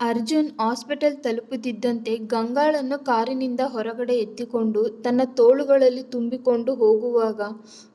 Arjun hospital ತಲುಪುತ್ತಿದ್ದಂತೆ ಗಂಗಾಳನ್ನು ಕಾರಿನಿಂದ ಹೊರಗಡೆ ಎತ್ತಿಕೊಂಡು ತನ್ನ ತೋಳುಗಳಲ್ಲಿ ತುಂಬಿಕೊಂಡು ಹೋಗುವಾಗ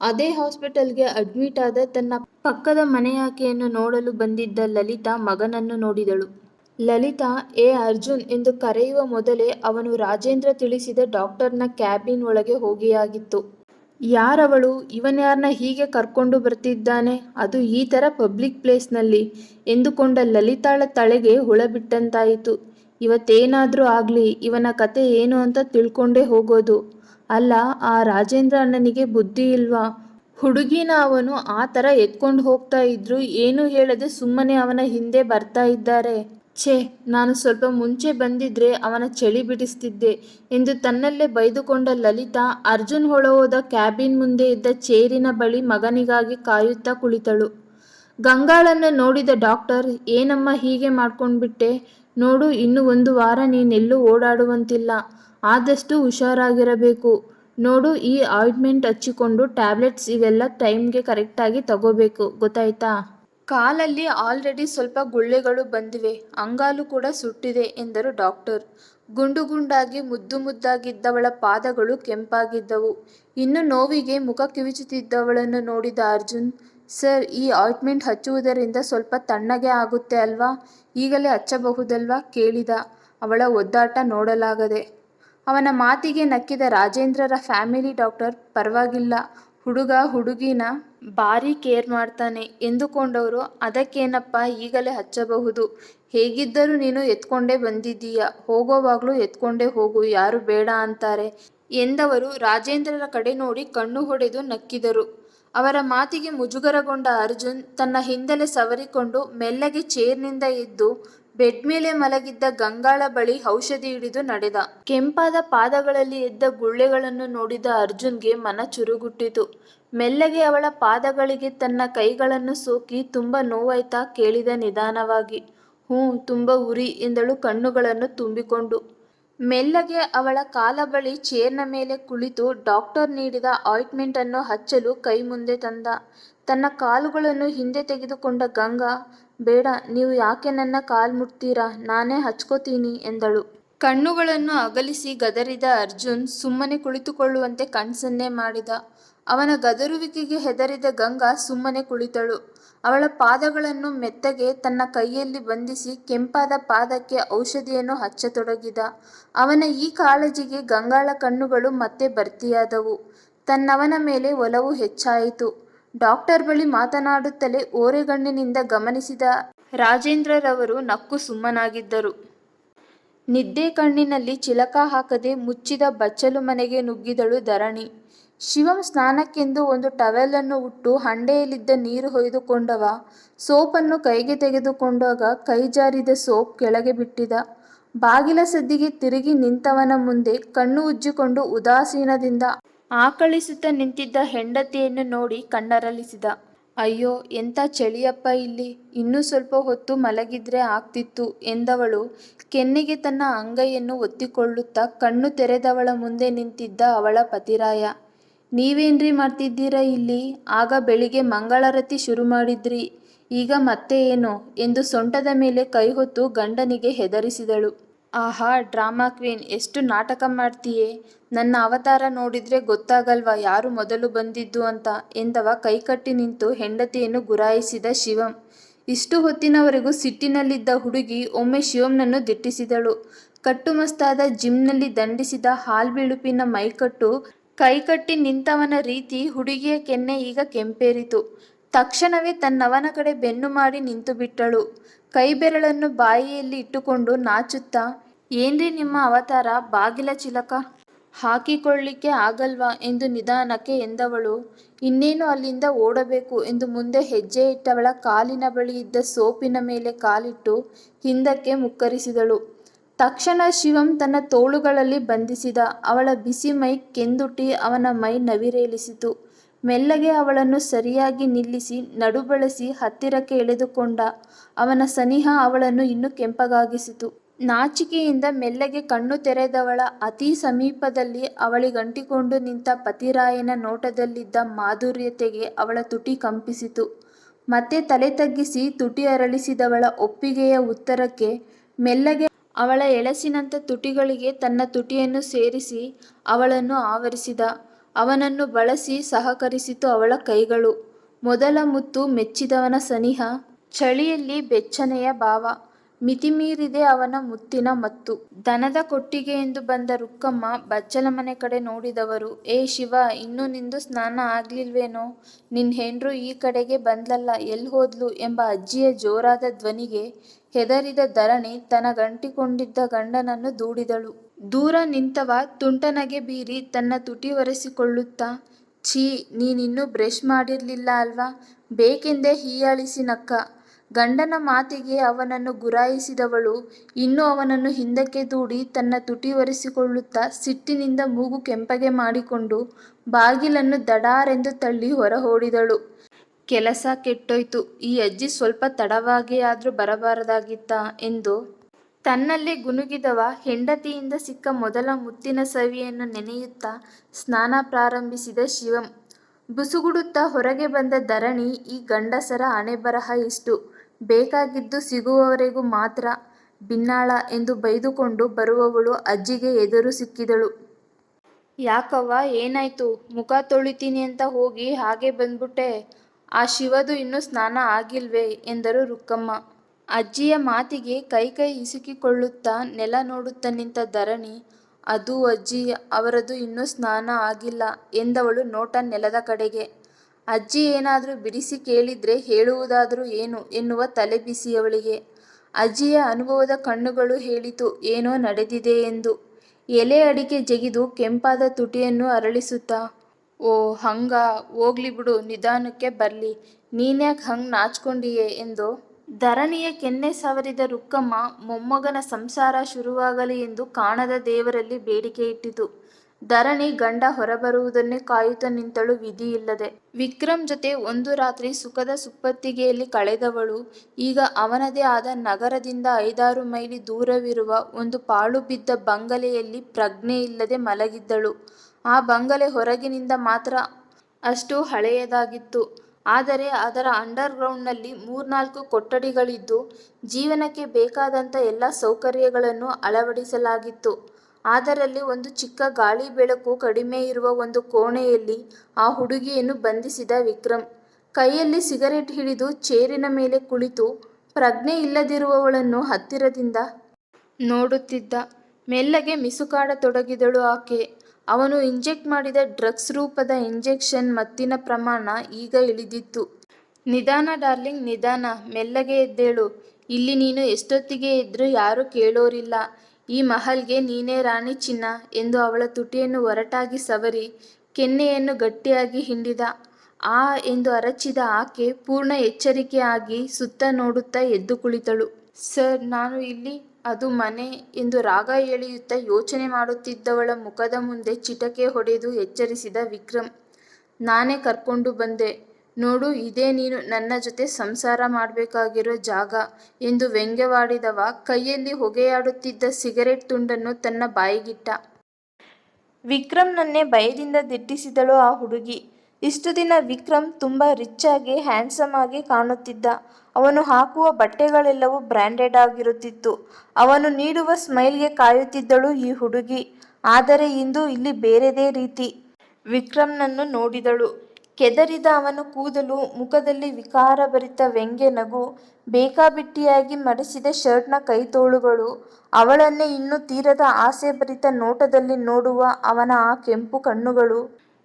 ಅದೇ ಹಾಸ್ಪಿಟಲ್ಗೆ ಅಡ್ಮಿಟ್ ಆದ ತನ್ನ ಪಕ್ಕದ ಮನೆಯಾಕೆಯನ್ನು ನೋಡಲು ಬಂದಿದ್ದ ಲಲಿತಾ ಮಗನನ್ನು ನೋಡಿದಳು. ಲಲಿತಾ, ಏ ಅರ್ಜುನ್ ಎಂದು ಕರೆಯುವ ಮೊದಲೇ ಅವನು ರಾಜೇಂದ್ರ ತಿಳಿಸಿದ ಡಾಕ್ಟರ್ನ ಕ್ಯಾಬಿನ್ ಒಳಗೆ ಹೋಗಿಯಾಗಿತ್ತು. ಯಾರವಳು ಇವನ್ಯಾರನ್ನ ಹೀಗೆ ಕರ್ಕೊಂಡು ಬರ್ತಿದ್ದಾನೆ ಅದು ಈ ಥರ ಪಬ್ಲಿಕ್ ಪ್ಲೇಸ್ನಲ್ಲಿ ಎಂದುಕೊಂಡ ಲಲಿತಾಳ ತಳೆಗೆ ಹುಳ ಬಿಟ್ಟಂತಾಯಿತು. ಇವತ್ತೇನಾದರೂ ಆಗಲಿ, ಇವನ ಕತೆ ಏನು ಅಂತ ತಿಳ್ಕೊಂಡೇ ಹೋಗೋದು. ಅಲ್ಲ, ಆ ರಾಜೇಂದ್ರ ಅಣ್ಣನಿಗೆ ಬುದ್ಧಿ ಇಲ್ವಾ? ಹುಡುಗಿನ ಅವನು ಆ ಥರ ಎತ್ಕೊಂಡು ಹೋಗ್ತಾ ಇದ್ರು, ಏನೂ ಹೇಳದೆ ಸುಮ್ಮನೆ ಅವನ ಹಿಂದೆ ಬರ್ತಾ ಇದ್ದಾರೆ. ಛೇ, ನಾನು ಸ್ವಲ್ಪ ಮುಂಚೆ ಬಂದಿದ್ರೆ ಅವನ ಚಳಿ ಬಿಡಿಸ್ತಿದ್ದೆ ಎಂದು ತನ್ನಲ್ಲೇ ಬೈದುಕೊಂಡ ಲಲಿತಾ ಅರ್ಜುನ್ ಹೊಳಹೋದ ಕ್ಯಾಬಿನ್ ಮುಂದೆ ಇದ್ದ ಚೇರಿನ ಬಳಿ ಮಗನಿಗಾಗಿ ಕಾಯುತ್ತಾ ಕುಳಿತಳು. ಗಂಗಾಳನ್ನು ನೋಡಿದ ಡಾಕ್ಟರ್, ಏನಮ್ಮ ಹೀಗೆ ಮಾಡ್ಕೊಂಡ್ಬಿಟ್ಟೆ? ನೋಡು, ಇನ್ನು ಒಂದು ವಾರ ನೀನೆಲ್ಲೂ ಓಡಾಡುವಂತಿಲ್ಲ. ಆದಷ್ಟು ಹುಷಾರಾಗಿರಬೇಕು. ನೋಡು, ಈ ಆಯಿಂಟ್ಮೆಂಟ್ ಹಚ್ಚಿಕೊಂಡು ಟ್ಯಾಬ್ಲೆಟ್ಸ್ ಇವೆಲ್ಲ ಟೈಮ್ಗೆ ಕರೆಕ್ಟಾಗಿ ತಗೋಬೇಕು ಗೊತ್ತಾಯ್ತಾ? ಕಾಲಲ್ಲಿ ಆಲ್ರೆಡಿ ಸ್ವಲ್ಪ ಗುಳ್ಳೆಗಳು ಬಂದಿವೆ. ಅಂಗಾಲು ಕೂಡ ಸುಟ್ಟಿದೆ ಎಂದರು ಡಾಕ್ಟರ್. ಗುಂಡು ಗುಂಡಾಗಿ ಮುದ್ದು ಮುದ್ದಾಗಿದ್ದವಳ ಪಾದಗಳು ಕೆಂಪಾಗಿದ್ದವು. ಇನ್ನು ನೋವಿಗೆ ಮುಖ ಕಿವಿಚುತ್ತಿದ್ದವಳನ್ನು ನೋಡಿದ ಅರ್ಜುನ್, ಸರ್, ಈ ಆಯಿಂಟ್ಮೆಂಟ್ ಹಚ್ಚುವುದರಿಂದ ಸ್ವಲ್ಪ ತಣ್ಣಗೆ ಆಗುತ್ತೆ ಅಲ್ವಾ? ಈಗಲೇ ಹಚ್ಚಬಹುದಲ್ವಾ ಕೇಳಿದ ಅವಳ ಒದ್ದಾಟ ನೋಡಲಾಗದೆ. ಅವನ ಮಾತಿಗೆ ನಕ್ಕಿದ ರಾಜೇಂದ್ರರ ಫ್ಯಾಮಿಲಿ ಡಾಕ್ಟರ್, ಪರ್ವಾಗಿಲ್ಲ ಹುಡುಗ ಹುಡುಗಿನ ಭಾರಿ ಕೇರ್ ಮಾಡ್ತಾನೆ ಎಂದುಕೊಂಡವರು, ಅದಕ್ಕೇನಪ್ಪ, ಈಗಲೇ ಹಚ್ಚಬಹುದು. ಹೇಗಿದ್ದರೂ ನೀನು ಎತ್ಕೊಂಡೇ ಬಂದಿದ್ದೀಯ ಹೋಗೋವಾಗಲೂ ಎತ್ಕೊಂಡೇ ಹೋಗು, ಯಾರು ಬೇಡ ಅಂತಾರೆ ಎಂದವರು ರಾಜೇಂದ್ರರ ಕಡೆ ನೋಡಿ ಕಣ್ಣು ಹೊಡೆದು ನಕ್ಕಿದರು. ಅವರ ಮಾತಿಗೆ ಮುಜುಗರಗೊಂಡ ಅರ್ಜುನ್ ತನ್ನ ಹಿಂದಲೆ ಸವರಿಕೊಂಡು ಮೆಲ್ಲಗೆ ಚೇರ್ನಿಂದ ಎದ್ದು ಬೆಡ್ ಮೇಲೆ ಮಲಗಿದ್ದ ಗಂಗಾಳ ಬಳಿ ಔಷಧಿ ಹಿಡಿದು ನಡೆದ. ಕೆಂಪಾದ ಪಾದಗಳಲ್ಲಿ ಎದ್ದ ಗುಳ್ಳೆಗಳನ್ನು ನೋಡಿದ ಅರ್ಜುನ್ಗೆ ಮನ ಚುರುಗುಟ್ಟಿತು. ಮೆಲ್ಲಗೆ ಅವಳ ಪಾದಗಳಿಗೆ ತನ್ನ ಕೈಗಳನ್ನು ಸೋಕಿ ತುಂಬಾ ನೋವಾಯ್ತಾ ಕೇಳಿದ ನಿಧಾನವಾಗಿ. ಹ್ಞೂ, ತುಂಬಾ ಉರಿ ಎಂದಳು ಕಣ್ಣುಗಳನ್ನು ತುಂಬಿಕೊಂಡು. ಮೆಲ್ಲಗೆ ಅವಳ ಕಾಲ ಬಳಿ ಚೇರ್ನ ಮೇಲೆ ಕುಳಿತು ಡಾಕ್ಟರ್ ನೀಡಿದ ಆಯಿಂಟ್ಮೆಂಟ್ ಅನ್ನು ಹಚ್ಚಲು ಕೈ ಮುಂದೆ ತಂದ. ತನ್ನ ಕಾಲುಗಳನ್ನು ಹಿಂದೆ ತೆಗೆದುಕೊಂಡ ಗಂಗಾ ಬೇಡ, ನೀವು ಯಾಕೆ ನನ್ನ ಕಾಲ್ ಮುಟ್ತೀರಾ ನಾನೇ ಹಚ್ಕೋತೀನಿ ಎಂದಳು. ಕಣ್ಣುಗಳನ್ನು ಅಗಲಿಸಿ ಗದರಿದ ಅರ್ಜುನ್ ಸುಮ್ಮನೆ ಕುಳಿತುಕೊಳ್ಳುವಂತೆ ಕಣ್ಸನ್ನೇ ಮಾಡಿದ. ಅವನ ಗದರುವಿಕೆಗೆ ಹೆದರಿದ ಗಂಗಾ ಸುಮ್ಮನೆ ಕುಳಿತಳು. ಅವಳ ಪಾದಗಳನ್ನು ಮೆತ್ತಗೆ ತನ್ನ ಕೈಯಲ್ಲಿ ಬಂಧಿಸಿ ಕೆಂಪಾದ ಪಾದಕ್ಕೆ ಔಷಧಿಯನ್ನು ಹಚ್ಚತೊಡಗಿದ. ಅವನ ಈ ಕಾಳಜಿಗೆ ಗಂಗಾಳ ಕಣ್ಣುಗಳು ಮತ್ತೆ ಭರ್ತಿಯಾದವು. ತನ್ನವನ ಮೇಲೆ ಒಲವು ಹೆಚ್ಚಾಯಿತು. ಡಾಕ್ಟರ್ ಬಳಿ ಮಾತನಾಡುತ್ತಲೇ ಓರೆಗಣ್ಣಿನಿಂದ ಗಮನಿಸಿದ ರಾಜೇಂದ್ರರವರು ನಕ್ಕು ಸುಮ್ಮನಾಗಿದ್ದರು. ನಿದ್ದೆ ಕಣ್ಣಿನಲ್ಲಿ ಚಿಲಕ ಹಾಕದೆ ಮುಚ್ಚಿದ ಬಚ್ಚಲು ಮನೆಗೆ ನುಗ್ಗಿದಳು ಧರಣಿ. ಶಿವಂ ಸ್ನಾನಕ್ಕೆಂದು ಒಂದು ಟವೆಲನ್ನು ಉಟ್ಟು ಹಂಡೆಯಲ್ಲಿದ್ದ ನೀರು ಹೊಯ್ದುಕೊಂಡವ ಸೋಪನ್ನು ಕೈಗೆ ತೆಗೆದುಕೊಂಡಾಗ ಕೈ ಜಾರಿದ ಸೋಪ್ ಕೆಳಗೆ ಬಿಟ್ಟಿದ. ಬಾಗಿಲ ಸದ್ದಿಗೆ ತಿರುಗಿ ನಿಂತವನ ಮುಂದೆ ಕಣ್ಣು ಉಜ್ಜಿಕೊಂಡು ಉದಾಸೀನದಿಂದ ಆಕಳಿಸುತ್ತಾ ನಿಂತಿದ್ದ ಹೆಂಡತಿಯನ್ನು ನೋಡಿ ಕಣ್ಣರಳಿಸಿದ. ಅಯ್ಯೋ, ಎಂಥ ಚಳಿಯಪ್ಪ ಇಲ್ಲಿ ಇನ್ನೂ ಸ್ವಲ್ಪ ಹೊತ್ತು ಮಲಗಿದ್ರೆ ಆಗ್ತಿತ್ತು ಎಂದವಳು ಕೆನ್ನೆಗೆ ತನ್ನ ಅಂಗೈಯನ್ನು ಒತ್ತಿಕೊಳ್ಳುತ್ತಾ ಕಣ್ಣು ತೆರೆದವಳ ಮುಂದೆ ನಿಂತಿದ್ದ ಅವಳ ಪತಿರಾಯ. ನೀವೇನ್ರಿ ಮಾಡ್ತಿದ್ದೀರಾ ಇಲ್ಲಿ ಆಗ ಬೆಳಿಗ್ಗೆ ಮಂಗಳಾರತಿ ಶುರು ಮಾಡಿದ್ರಿ ಈಗ ಮತ್ತೆ ಏನು ಎಂದು ಸೊಂಟದ ಮೇಲೆ ಕೈಹೊತ್ತು ಗಂಡನಿಗೆ ಹೆದರಿಸಿದಳು. ಆಹಾ, ಡ್ರಾಮಾ ಕ್ವೀನ್, ಎಷ್ಟು ನಾಟಕ ಮಾಡ್ತೀಯೆ ನನ್ನ ಅವತಾರ ನೋಡಿದ್ರೆ ಗೊತ್ತಾಗಲ್ವಾ ಯಾರು ಮೊದಲು ಬಂದಿದ್ದು ಅಂತ ಎಂದವ ಕೈಕಟ್ಟಿ ನಿಂತು ಹೆಂಡತಿಯನ್ನು ಗುರಾಯಿಸಿದ ಶಿವಂ. ಇಷ್ಟು ಹೊತ್ತಿನವರೆಗೂ ಸಿಟ್ಟಿನಲ್ಲಿದ್ದ ಹುಡುಗಿ ಒಮ್ಮೆ ಶಿವಂನನ್ನು ದಿಟ್ಟಿಸಿದಳು. ಕಟ್ಟುಮಸ್ತಾದ ಜಿಮ್ನಲ್ಲಿ ದಂಡಿಸಿದ ಹಾಲ್ಬಿಳುಪಿನ ಮೈಕಟ್ಟು ಕೈಕಟ್ಟಿ ನಿಂತವನ ರೀತಿ ಹುಡುಗಿಯ ಕೆನ್ನೆ ಈಗ ಕೆಂಪೇರಿತು. ತಕ್ಷಣವೇ ತನ್ನವನ ಕಡೆ ಬೆನ್ನು ಮಾಡಿ ನಿಂತುಬಿಟ್ಟಳು. ಕೈಬೆರಳನ್ನು ಬಾಯಿಯಲ್ಲಿ ಇಟ್ಟುಕೊಂಡು ನಾಚುತ್ತಾ ಏನ್ರಿ ನಿಮ್ಮ ಅವತಾರ ಬಾಗಿಲ ಚಿಲಕ ಹಾಕಿಕೊಳ್ಳಿಕ್ಕೆ ಆಗಲ್ವಾ ಎಂದು ನಿಧಾನಕ್ಕೆ ಎಂದವಳು ಇನ್ನೇನು ಅಲ್ಲಿಂದ ಓಡಬೇಕು ಎಂದು ಮುಂದೆ ಹೆಜ್ಜೆ ಇಟ್ಟವಳ ಕಾಲಿನ ಬಳಿ ಇದ್ದ ಸೋಪಿನ ಮೇಲೆ ಕಾಲಿಟ್ಟು ಹಿಂದಕ್ಕೆ ಮುಕ್ಕರಿಸಿದಳು. ತಕ್ಷಣ ಶಿವಂ ತನ್ನ ತೋಳುಗಳಲ್ಲಿ ಬಂಧಿಸಿದ. ಅವಳ ಬಿಸಿ ಮೈ ಕೆಂದುಟಿ ಅವನ ಮೈ ನವಿರೇಲಿಸಿತು ಮೆಲ್ಲಗೆ ಅವಳನ್ನು ಸರಿಯಾಗಿ ನಿಲ್ಲಿಸಿ ನಡುಬಳಸಿ ಹತ್ತಿರಕ್ಕೆ ಎಳೆದುಕೊಂಡ. ಅವನ ಸನಿಹ ಅವಳನ್ನು ಇನ್ನೂ ಕೆಂಪಗಾಗಿಸಿತು. ನಾಚಿಕೆಯಿಂದ ಮೆಲ್ಲಗೆ ಕಣ್ಣು ತೆರೆದವಳ ಅತಿ ಸಮೀಪದಲ್ಲಿ ಅವಳಿಗಂಟಿಕೊಂಡು ನಿಂತ ಪತಿರಾಯನ ನೋಟದಲ್ಲಿದ್ದ ಮಾಧುರ್ಯತೆಗೆ ಅವಳ ತುಟಿ ಕಂಪಿಸಿತು. ಮತ್ತೆ ತಲೆ ತಗ್ಗಿಸಿ ತುಟಿ ಅರಳಿಸಿದವಳ ಒಪ್ಪಿಗೆಯ ಉತ್ತರಕ್ಕೆ ಮೆಲ್ಲಗೆ ಅವಳ ಎಳಸಿನಂಥ ತುಟಿಗಳಿಗೆ ತನ್ನ ತುಟಿಯನ್ನು ಸೇರಿಸಿ ಅವಳನ್ನು ಆವರಿಸಿದ. ಅವನನ್ನು ಬಳಸಿ ಸಹಕರಿಸಿತು ಅವಳ ಕೈಗಳು. ಮೊದಲ ಮುತ್ತು ಮೆಚ್ಚಿದವನ ಸನಿಹ. ಚಳಿಯಲ್ಲಿ ಬೆಚ್ಚನೆಯ ಭಾವ. ಮಿತಿಮೀರಿದೆ ಅವನ ಮುತ್ತಿನ ಮತ್ತು. ದನದ ಕೊಟ್ಟಿಗೆಯೆಂದು ಬಂದ ರುಕ್ಕಮ್ಮ ಬಚ್ಚಲ ಮನೆ ಕಡೆ ನೋಡಿದವರು, ಏ ಶಿವ, ಇನ್ನೂ ನಿಂದು ಸ್ನಾನ ಆಗ್ಲಿಲ್ವೇನೋ ನಿನ್ ಹೆಂಡ್ರು ಈ ಕಡೆಗೆ ಬಂದ್ಲಲ್ಲ, ಎಲ್ ಹೋದ್ಲು ಎಂಬ ಅಜ್ಜಿಯ ಜೋರಾದ ಧ್ವನಿಗೆ ಹೆದರಿದ ಧರಣಿ ತನಗಂಟಿಕೊಂಡಿದ್ದ ಗಂಡನನ್ನು ದೂಡಿದಳು. ದೂರ ನಿಂತವ ತುಂಟನಗೆ ಬೀರಿ ತನ್ನ ತುಟಿ ಒರೆಸಿಕೊಳ್ಳುತ್ತಾ, ಛೀ, ನೀನಿನ್ನೂ ಬ್ರಷ್ ಮಾಡಿರ್ಲಿಲ್ಲ ಅಲ್ವಾ ಬೇಕೆಂದೇ ಹೀಯಾಳಿಸಿ ನಕ್ಕ. ಗಂಡನ ಮಾತಿಗೆ ಅವನನ್ನು ಗುರಾಯಿಸಿದವಳು, ಇನ್ನು ಅವನನ್ನು ಹಿಂದಕ್ಕೆ ದೂಡಿ ತನ್ನ ತುಟಿ ಒರೆಸಿಕೊಳ್ಳುತ್ತಾ ಸಿಟ್ಟಿನಿಂದ ಮೂಗು ಕೆಂಪಗೆ ಮಾಡಿಕೊಂಡು ಬಾಗಿಲನ್ನು ದಡಾರೆಂದು ತಳ್ಳಿ ಹೊರಹೋಡಿದಳು. ಕೆಲಸ ಕೆಟ್ಟೋಯ್ತು, ಈ ಅಜ್ಜಿ ಸ್ವಲ್ಪ ತಡವಾಗಿ ಆದರೂ ಬರಬಾರದಾಗಿತ್ತ ಎಂದು ತನ್ನಲ್ಲಿ ಗುನುಗಿದವ ಹೆಂಡತಿಯಿಂದ ಸಿಕ್ಕ ಮೊದಲ ಮುತ್ತಿನ ಸವಿಯನ್ನು ನೆನೆಯುತ್ತಾ ಸ್ನಾನ ಪ್ರಾರಂಭಿಸಿದ ಶಿವಂ. ಬುಸುಗುಡುತ್ತಾ ಹೊರಗೆ ಬಂದ ಧರಣಿ ಈ ಗಂಡಸರ ಹಣೆಬರಹ ಇಷ್ಟು. ಬೇಕಾಗಿದ್ದು ಸಿಗುವವರೆಗೂ ಮಾತ್ರ ಬಿನ್ನಾಳ ಎಂದು ಬೈದುಕೊಂಡು ಬರುವವಳು ಅಜ್ಜಿಗೆ ಎದುರು ಸಿಕ್ಕಿದಳು. ಯಾಕವ್ವ, ಏನಾಯ್ತು ಮುಖ ತೊಳಿತೀನಿ ಅಂತ ಹೋಗಿ ಹಾಗೆ ಬಂದ್ಬಿಟ್ಟೆ ಆ ಶಿವದು ಇನ್ನೂ ಸ್ನಾನ ಆಗಿಲ್ವೇ ಎಂದರು ರುಕ್ಕಮ್ಮ. ಅಜ್ಜಿಯ ಮಾತಿಗೆ ಕೈ ಕೈ ಇಸುಕಿಕೊಳ್ಳುತ್ತಾ ನೆಲ ನೋಡುತ್ತ ನಿಂತ ಧರಣಿ, ಅದು ಅಜ್ಜಿ, ಅವರದು ಇನ್ನೂ ಸ್ನಾನ ಆಗಿಲ್ಲ ಎಂದವಳು ನೋಟ ನೆಲದ ಕಡೆಗೆ. ಅಜ್ಜಿ ಏನಾದರೂ ಬಿಡಿಸಿ ಕೇಳಿದ್ರೆ ಹೇಳುವುದಾದರೂ ಏನು ಎನ್ನುವ ತಲೆಬಿಸಿ ಅವಳಿಗೆ. ಅಜ್ಜಿಯ ಅನುಭವದ ಕಣ್ಣುಗಳು ಹೇಳಿತು, ಏನೋ ನಡೆದಿದೆ ಎಂದು. ಎಲೆ ಅಡಿಕೆ ಜಗಿದು ಕೆಂಪಾದ ತುಟಿಯನ್ನು ಅರಳಿಸುತ್ತಾ, ಓ ಹಂಗ, ಹೋಗ್ಲಿ ಬಿಡು, ನಿಧಾನಕ್ಕೆ ಬರಲಿ ನೀನ್ಯಾಕೆ ಹಂಗ್ ನಾಚ್ಕೊಂಡಿಯೆ ಎಂದು ಧರಣಿಯ ಕೆನ್ನೆ ಸವರಿದ ರುಕ್ಕಮ್ಮ ಮೊಮ್ಮಗನ ಸಂಸಾರ ಶುರುವಾಗಲಿ ಎಂದು ಕಾಣದ ದೇವರಲ್ಲಿ ಬೇಡಿಕೆ ಇಟ್ಟಿತು. ಧರಣಿ ಗಂಡ ಹೊರಬರುವುದನ್ನೇ ಕಾಯುತ್ತ ನಿಂತಳು ವಿಧಿಯಿಲ್ಲದೆ. ವಿಕ್ರಮ್ ಜೊತೆ ಒಂದು ರಾತ್ರಿ ಸುಖದ ಸುಪ್ಪತ್ತಿಗೆಯಲ್ಲಿ ಕಳೆದವಳು ಈಗ ಅವನದೇ ಆದ ನಗರದಿಂದ ಐದಾರು ಮೈಲಿ ದೂರವಿರುವ ಒಂದು ಪಾಳುಬಿದ್ದ ಬಂಗಲೆಯಲ್ಲಿ ಪ್ರಜ್ಞೆಯಿಲ್ಲದೆ ಮಲಗಿದ್ದಳು. ಆ ಬಂಗಲೆ ಹೊರಗಿನಿಂದ ಮಾತ್ರ ಅಷ್ಟು ಹಳೆಯದಾಗಿತ್ತು. ಆದರೆ ಅದರ ಅಂಡರ್ ಗ್ರೌಂಡ್ನಲ್ಲಿ ಮೂರ್ನಾಲ್ಕು ಕೊಠಡಿಗಳಿದ್ದು, ಜೀವನಕ್ಕೆ ಬೇಕಾದಂಥ ಎಲ್ಲ ಸೌಕರ್ಯಗಳನ್ನು ಅಳವಡಿಸಲಾಗಿತ್ತು. ಅದರಲ್ಲಿ ಒಂದು ಚಿಕ್ಕ ಗಾಳಿ ಬೆಳಕು ಕಡಿಮೆ ಇರುವ ಒಂದು ಕೋಣೆಯಲ್ಲಿ ಆ ಹುಡುಗಿಯನ್ನು ಬಂಧಿಸಿದ ವಿಕ್ರಮ್ ಕೈಯಲ್ಲಿ ಸಿಗರೇಟ್ ಹಿಡಿದು ಚೇರಿನ ಮೇಲೆ ಕುಳಿತು ಪ್ರಜ್ಞೆ ಇಲ್ಲದಿರುವವಳನ್ನು ಹತ್ತಿರದಿಂದ ನೋಡುತ್ತಿದ್ದ. ಮೆಲ್ಲಗೆ ಮಿಸುಕಾಡತೊಡಗಿದಳು ಆಕೆ. ಅವನು ಇಂಜೆಕ್ಟ್ ಮಾಡಿದ ಡ್ರಗ್ಸ್ ರೂಪದ ಇಂಜೆಕ್ಷನ್ ಮತ್ತಿನ ಪ್ರಮಾಣ ಈಗ ಇಳಿದಿತ್ತು. ನಿಧಾನ ಡಾರ್ಲಿಂಗ್, ನಿಧಾನ, ಮೆಲ್ಲಗೆ ಎದ್ದೇಳು ಇಲ್ಲಿ ನೀನು ಎಷ್ಟೊತ್ತಿಗೆ ಇದ್ರೂ ಯಾರೂ ಕೇಳೋರಿಲ್ಲ ಈ ಮಹಲ್ಗೆ ನೀನೇ ರಾಣಿ ಚಿನ್ನ ಎಂದು ಅವಳ ತುಟಿಯನ್ನು ಒರಟಾಗಿ ಸವರಿ ಕೆನ್ನೆಯನ್ನು ಗಟ್ಟಿಯಾಗಿ ಹಿಂಡಿದ. ಆ ಎಂದು ಅರಚಿದ ಆಕೆ ಪೂರ್ಣ ಎಚ್ಚರಿಕೆಯಾಗಿ ಸುತ್ತ ನೋಡುತ್ತಾ ಎದ್ದು ಕುಳಿತಳು. ಸರ್, ನಾನು ಇಲ್ಲಿ, ಅದು ಮನೆ ಎಂದು ರಾಗ ಎಳೆಯುತ್ತಾ ಯೋಚನೆ ಮಾಡುತ್ತಿದ್ದವಳ ಮುಖದ ಮುಂದೆ ಚಿಟಕೆ ಹೊಡೆದು ಎಚ್ಚರಿಸಿದ ವಿಕ್ರಮ್ ನಾನೇ ಕರ್ಕೊಂಡು ಬಂದೆ ನೋಡು, ಇದೇ ನೀನು ನನ್ನ ಜೊತೆ ಸಂಸಾರ ಮಾಡಬೇಕಾಗಿರೋ ಜಾಗ ಎಂದು ವ್ಯಂಗ್ಯವಾಡಿದವ ಕೈಯಲ್ಲಿ ಹೊಗೆಯಾಡುತ್ತಿದ್ದ ಸಿಗರೇಟ್ ತುಂಡನ್ನು ತನ್ನ ಬಾಯಿಗಿಟ್ಟ. ವಿಕ್ರಮ್ನನ್ನೇ ಭಯದಿಂದ ದಿಟ್ಟಿಸಿದಳು ಆ ಹುಡುಗಿ. ಇಷ್ಟು ದಿನ ವಿಕ್ರಮ್ ತುಂಬ ರಿಚ್ ಆಗಿ, ಹ್ಯಾಂಡ್ಸಮ್ ಆಗಿ ಕಾಣುತ್ತಿದ್ದ. ಅವನು ಹಾಕುವ ಬಟ್ಟೆಗಳೆಲ್ಲವೂ ಬ್ರ್ಯಾಂಡೆಡ್ ಆಗಿರುತ್ತಿತ್ತು. ಅವನು ನೀಡುವ ಸ್ಮೈಲ್ಗೆ ಕಾಯುತ್ತಿದ್ದಳು ಈ ಹುಡುಗಿ. ಆದರೆ ಇಂದು ಇಲ್ಲಿ ಬೇರೆದೇ ರೀತಿ. ವಿಕ್ರಮ್ನನ್ನು ನೋಡಿದಳು. ಕೆದರಿದ ಅವನು ಕೂದಲು, ಮುಖದಲ್ಲಿ ವಿಕಾರಭರಿತ ವ್ಯಂಗ್ಯ ನಗು, ಬೇಕಾಬಿಟ್ಟಿಯಾಗಿ ಮಡಿಸಿದ ಶರ್ಟ್ನ ಕೈತೋಳುಗಳು, ಅವಳನ್ನೇ ಇನ್ನೂ ತೀರದ ಆಸೆಭರಿತ ನೋಟದಲ್ಲಿ ನೋಡುವ ಅವನ ಆ ಕೆಂಪು ಕಣ್ಣುಗಳು.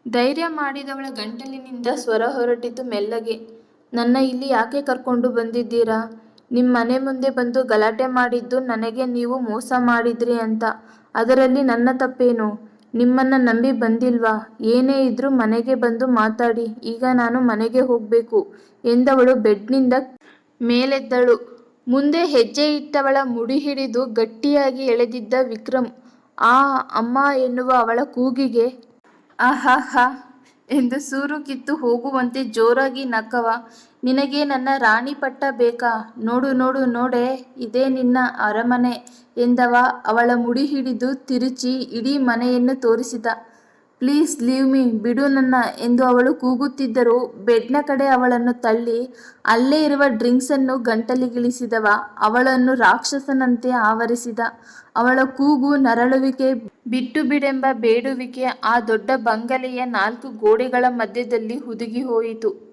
ಧೈರ್ಯ ಮಾಡಿದವಳ ಗಂಟಲಿನಿಂದ ಸ್ವರ ಹೊರಟಿತು ಮೆಲ್ಲಗೆ. ನನ್ನ ಇಲ್ಲಿ ಯಾಕೆ ಕರ್ಕೊಂಡು ಬಂದಿದ್ದೀರಾ? ನಿಮ್ಮ ಮನೆ ಮುಂದೆ ಬಂದು ಗಲಾಟೆ ಮಾಡಿದ್ದು ನನಗೆ ನೀವು ಮೋಸ ಮಾಡಿದ್ರಿ ಅಂತ. ಅದರಲ್ಲಿ ನನ್ನ ತಪ್ಪೇನು? ನಿಮ್ಮನ್ನ ನಂಬಿ ಬಂದಿಲ್ವಾ? ಏನೇ ಇದ್ರು ಮನೆಗೆ ಬಂದು ಮಾತಾಡಿ, ಈಗ ನಾನು ಮನೆಗೆ ಹೋಗ್ಬೇಕು ಎಂದವಳು ಬೆಡ್ನಿಂದ ಮೇಲೆದ್ದಳು. ಮುಂದೆ ಹೆಜ್ಜೆ ಇಟ್ಟವಳ ಮುಡಿ ಹಿಡಿದು ಗಟ್ಟಿಯಾಗಿ ಎಳೆದಿದ್ದ ವಿಕ್ರಮ್, ಆ ಅಮ್ಮ ಎನ್ನುವ ಅವಳ ಕೂಗಿಗೆ ಅಹ ಎಂದು ಸೂರು ಕಿತ್ತು ಹೋಗುವಂತೆ ಜೋರಾಗಿ ನಕ್ಕವ ನಿನಗೆ ನನ್ನ ರಾಣಿ ಪಟ್ಟ ಬೇಕಾ? ನೋಡು ನೋಡು, ನೋಡೆ, ಇದೇ ನಿನ್ನ ಅರಮನೆ ಎಂದವ ಅವಳ ಮುಡಿ ಹಿಡಿದು ತಿರುಚಿ ಇಡೀ ಮನೆಯನ್ನು ತೋರಿಸಿದ. ಪ್ಲೀಸ್ ಲೀವ್ ಮೀ, ಬಿಡು ನನ್ನ ಎಂದು ಅವಳು ಕೂಗುತ್ತಿದ್ದರೂ ಬೆಡ್ನ ಕಡೆ ಅವಳನ್ನು ತಳ್ಳಿ ಅಲ್ಲೇ ಇರುವ ಡ್ರಿಂಕ್ಸನ್ನು ಗಂಟಲಿಗಿಳಿಸಿದವ. ಅವಳನ್ನು ರಾಕ್ಷಸನಂತೆ ಆವರಿಸಿದ. ಅವಳ ಕೂಗು ನರಳುವಿಕೆ, ಬಿಟ್ಟು ಬಿಡೆಂಬ ಬೇಡುವಿಕೆ, ಆ ದೊಡ್ಡ ಬಂಗಲೆಯ ನಾಲ್ಕು ಗೋಡೆಗಳ ಮಧ್ಯದಲ್ಲಿ ಹುದುಗಿ ಹೋಯಿತು.